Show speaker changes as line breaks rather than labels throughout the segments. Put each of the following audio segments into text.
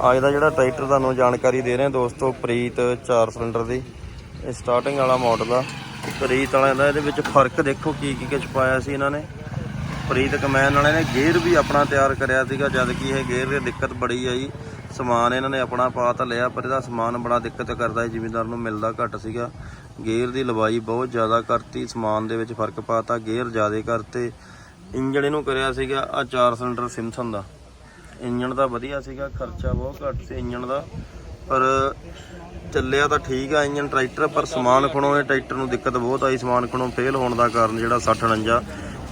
ਅੱਜ ਦਾ ਜਿਹੜਾ ਟਰੈਕਟਰ ਤੁਹਾਨੂੰ ਜਾਣਕਾਰੀ ਦੇ ਰਹੇ ਹਾਂ ਦੋਸਤੋ, ਪ੍ਰੀਤ 4 ਸਿਲੰਡਰ ਦੀ। ਇਹ ਸਟਾਰਟਿੰਗ ਵਾਲਾ ਮਾਡਲ ਆ। ਪ੍ਰੀਤ ਵਾਲਿਆਂ ਦਾ ਇਹਦੇ ਵਿੱਚ ਫ਼ਰਕ ਦੇਖੋ ਕੀ ਕੀ ਕੁਛ ਪਾਇਆ ਸੀ ਇਹਨਾਂ ਨੇ। ਪ੍ਰੀਤ ਕਮੈਨ ਵਾਲਿਆਂ ਨੇ ਗੇਅਰ ਵੀ ਆਪਣਾ ਤਿਆਰ ਕਰਿਆ ਸੀਗਾ, ਜਦ ਕਿ ਇਹ ਗੇਅਰ ਦੀ ਦਿੱਕਤ ਬੜੀ ਆਈ। ਸਮਾਨ ਇਹਨਾਂ ਨੇ ਆਪਣਾ ਪਾ ਤਾਂ ਲਿਆ, ਪਰ ਇਹਦਾ ਸਮਾਨ ਬੜਾ ਦਿੱਕਤ ਕਰਦਾ ਸੀ, ਜ਼ਿਮੀਂਦਾਰ ਨੂੰ ਮਿਲਦਾ ਘੱਟ ਸੀਗਾ। ਗੇਅਰ ਦੀ ਲਵਾਈ ਬਹੁਤ ਜ਼ਿਆਦਾ ਕਰਤੀ, ਸਮਾਨ ਦੇ ਵਿੱਚ ਫ਼ਰਕ ਪਾਤਾ ਗੇਅਰ ਜ਼ਿਆਦਾ ਕਰਤੇ। ਇੰਜਣ ਇਹਨੂੰ ਕਰਿਆ ਸੀਗਾ ਆ 4 ਸਿਲੰਡਰ ਸਿਮਸਨ ਦਾ। ਇੰਜਣ ਦਾ ਵਧੀਆ ਸੀਗਾ, ਖਰਚਾ ਬਹੁਤ ਘੱਟ ਸੀ ਇੰਜਣ ਦਾ, ਪਰ ਚੱਲਿਆ ਤਾਂ ਠੀਕ ਆ ਇੰਜਣ ਟਰੈਕਟਰ, ਪਰ ਸਮਾਨ ਖਣੋ, ਇਹ ਟਰੈਕਟਰ ਨੂੰ ਦਿੱਕਤ ਬਹੁਤ ਆਈ, ਸਮਾਨ ਖਣੋ ਫੇਲ ਹੋਣ ਦਾ ਕਾਰਨ ਜਿਹੜਾ 6049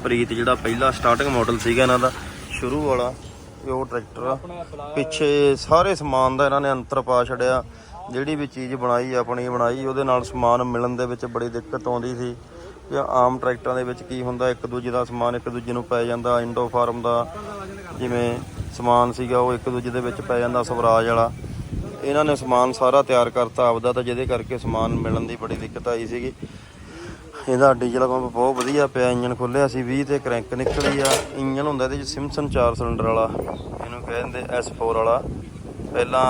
ਪ੍ਰੀਤ ਜਿਹੜਾ ਪਹਿਲਾ ਸਟਾਰਟਿੰਗ ਮਾਡਲ ਸੀਗਾ ਇਹਨਾਂ ਦਾ, ਸ਼ੁਰੂ ਵਾਲਾ, ਇਹ ਉਹ ਟਰੈਕਟਰ ਆ। ਪਿੱਛੇ ਸਾਰੇ ਸਮਾਨ ਦਾ ਇਹਨਾਂ ਨੇ ਅੰਤਰ ਪਾ ਛੜਿਆ ਜਿਹੜੀ ਵੀ ਚੀਜ਼ ਬਣਾਈ, ਆਪਣੀ ਬਣਾਈ, ਉਹਦੇ ਨਾਲ ਸਮਾਨ ਮਿਲਣ ਦੇ ਵਿੱਚ ਬੜੀ ਦਿੱਕਤ ਆਉਂਦੀ ਸੀ ਜਾਂ ਆਮ ਟਰੈਕਟਰਾਂ ਦੇ ਵਿੱਚ ਕੀ ਹੁੰਦਾ, ਇੱਕ ਦੂਜੇ ਦਾ ਸਮਾਨ ਇੱਕ ਦੂਜੇ ਨੂੰ ਪੈ ਜਾਂਦਾ ਇੰਡੋ ਫਾਰਮ ਦਾ, ਜਿਵੇਂ ਸਮਾਨ ਸੀਗਾ ਉਹ ਇੱਕ ਦੂਜੇ ਦੇ ਵਿੱਚ ਪੈ ਜਾਂਦਾ ਸਵਰਾਜ ਵਾਲਾ। ਇਹਨਾਂ ਨੇ ਸਮਾਨ ਸਾਰਾ ਤਿਆਰ ਕਰਤਾ ਆਪਦਾ ਤਾਂ ਜਿਹਦੇ ਕਰਕੇ ਸਮਾਨ ਮਿਲਣ ਦੀ ਬੜੀ ਦਿੱਕਤ ਆਈ ਸੀਗੀ। ਇਹਦਾ ਡੀਜ਼ਲ ਪੰਪ ਬਹੁਤ ਵਧੀਆ ਪਿਆ ਇੰਜਨ ਖੁੱਲਿਆ ਸੀ 20 ਤੇ ਕ੍ਰੈਂਕ ਨਿਕਲੀ ਆ। ਇੰਜਨ ਹੁੰਦਾ ਇਹਦੇ ਚ ਸਿਮਸਨ 4 ਸਿਲੰਡਰ ਵਾਲਾ, ਇਹਨੂੰ ਕਹਿੰਦੇ S4 ਵਾਲਾ। ਪਹਿਲਾਂ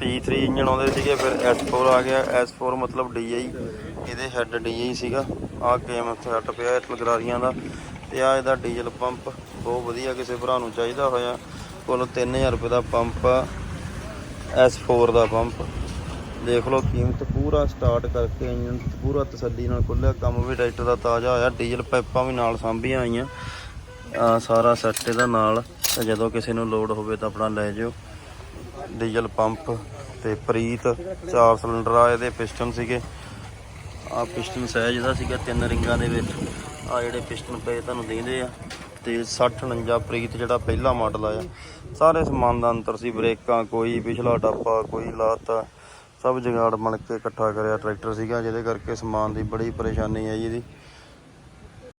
P3 ਇੰਜਨ ਆਉਂਦੇ ਸੀਗੇ, ਫਿਰ S4 ਆ ਗਿਆ। S4 ਮਤਲਬ DI ਇਹਦੇ ਹੈੱਡ DI ਸੀਗਾ। ਆ ਕੇਮ ਸੈੱਟ ਪਿਆ ਇਹ ਦਾ। ਤੇ ਆ ਇਹਦਾ ਡੀਜ਼ਲ ਪੰਪ, ਬਹੁਤ ਵਧੀਆ ਕਿਸੇ ਭਰਾ ਨੂੰ ਚਾਹੀਦਾ ਹੋਇਆ। ਕੋਲ 3000 ਰੁਪਏ ਦਾ ਪੰਪ ਆ S4 ਦਾ ਪੰਪ। ਦੇਖ ਲਓ, ਕੀਮਤ ਪੂਰਾ ਸਟਾਰਟ ਕਰਕੇ ਇੰਜਨ ਪੂਰਾ ਤਸੱਲੀ ਨਾਲ ਖੁੱਲਿਆ। ਕੰਮ ਵੀ ਟਰੈਕਟਰ ਦਾ ਤਾਜ਼ਾ ਹੋਇਆ ਡੀਜ਼ਲ ਪਾਈਪਾਂ ਵੀ ਨਾਲ ਸਾਂਭੀਆਂ ਆਈਆਂ ਆ, ਸਾਰਾ ਸੈੱਟ ਇਹਦਾ ਨਾਲ, ਤੇ ਜਦੋਂ ਕਿਸੇ ਨੂੰ ਲੋਡ ਹੋਵੇ ਤਾਂ ਆਪਣਾ ਲੈ ਜਿਓ। ਡੀਜ਼ਲ ਪੰਪ ਤੇ ਪ੍ਰੀਤ, ਚਾਰ ਸਿਲੰਡਰ ਆ, ਇਹਦੇ ਪਿਸਟਨ ਸੀਗੇ। ਆ ਪਿਸਟਨ ਸਹਿਜ ਦਾ ਸੀਗਾ, ਤਿੰਨ ਰਿੰਗਾਂ ਦੇ ਵਿੱਚ। ਆ ਜਿਹੜੇ ਪਿਸਟਨ ਪਏ, ਤੁਹਾਨੂੰ ਦਿੰਦੇ ਆ। ਤੇ 6049 ਪ੍ਰੀਤ ਜਿਹੜਾ ਪਹਿਲਾ ਮਾਡਲ ਆਇਆ। ਸਾਰੇ ਸਮਾਨ ਦਾ ਅੰਤਰ ਸੀ, ਬ੍ਰੇਕਾਂ ਕੋਈ, ਪਿਛਲਾ ਟੱਪਾ ਕੋਈ, ਲਾਤਾ। ਸਭ ਜਗਾੜ ਬਣ ਕੇ ਇਕੱਠਾ ਕਰਿਆ, ਟਰੈਕਟਰ ਸੀਗਾ, ਜਿਹਦੇ ਕਰਕੇ ਸਮਾਨ ਦੀ ਬੜੀ ਪਰੇਸ਼ਾਨੀ ਆਈ ਇਹਦੀ।